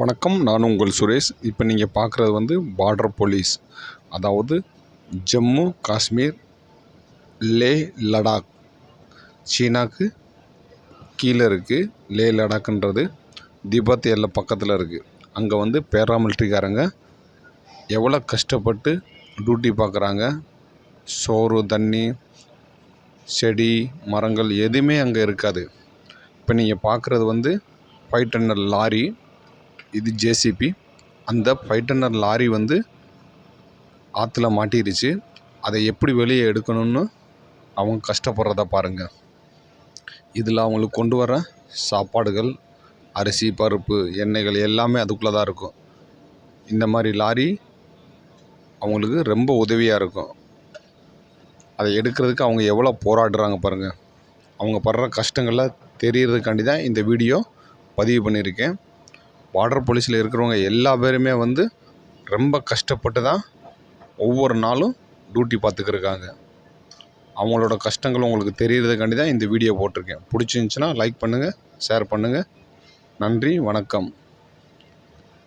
வணக்கம் நான் உங்கள் சுரேஷ். இப்போ நீங்கள் பார்க்குறது வந்து பார்டர் போலீஸ் அதாவது ஜம்மு காஷ்மீர் லே லடாக். சீனாக்கு கீழே இருக்குது லே லடாக்ன்றது திபத் எல்லை பக்கத்தில் இருக்குது அங்கே வந்து பேராமிலிட்ரிக்காரங்க எவ்வளோ கஷ்டப்பட்டு டியூட்டி பார்க்குறாங்க சோறு தண்ணி செடி மரங்கள் எதுவுமே அங்கே இருக்காது. இப்போ நீங்கள் பார்க்குறது வந்து ஃபைவ் டன்னர் லாரி. இது ஜேசிபி அந்த ஃபைவ் டன்னர் லாரி வந்து ஆற்றுல மாட்டிருச்சு. அதை எப்படி வெளியே எடுக்கணும்னு அவங்க கஷ்டப்படுறத பாருங்கள் இதில் அவங்களுக்கு கொண்டு வர சாப்பாடுகள் அரிசி பருப்பு எண்ணெய்கள் எல்லாமே அதுக்குள்ளே தான் இருக்கும். இந்த மாதிரி லாரி அவங்களுக்கு ரொம்ப உதவியாக இருக்கும். அதை எடுக்கிறதுக்கு அவங்க எவ்வளோ போராடுறாங்க பாருங்கள் அவங்க படுற கஷ்டங்களை தெரியறதுக்காண்டி தான் இந்த வீடியோ பதிவு பண்ணியிருக்கேன். பார்டர் போலீஸில் இருக்கிறவங்க எல்லா பேருமே வந்து ரொம்ப கஷ்டப்பட்டு தான் ஒவ்வொரு நாளும் டியூட்டி பார்த்துக்கிருக்காங்க. அவங்களோட கஷ்டங்கள் உங்களுக்கு தெரியறதுக்காண்டி தான் இந்த வீடியோ போட்டிருக்கேன். பிடிச்சிருந்துச்சின்னா லைக் பண்ணுங்கள் ஷேர் பண்ணுங்கள் நன்றி வணக்கம்.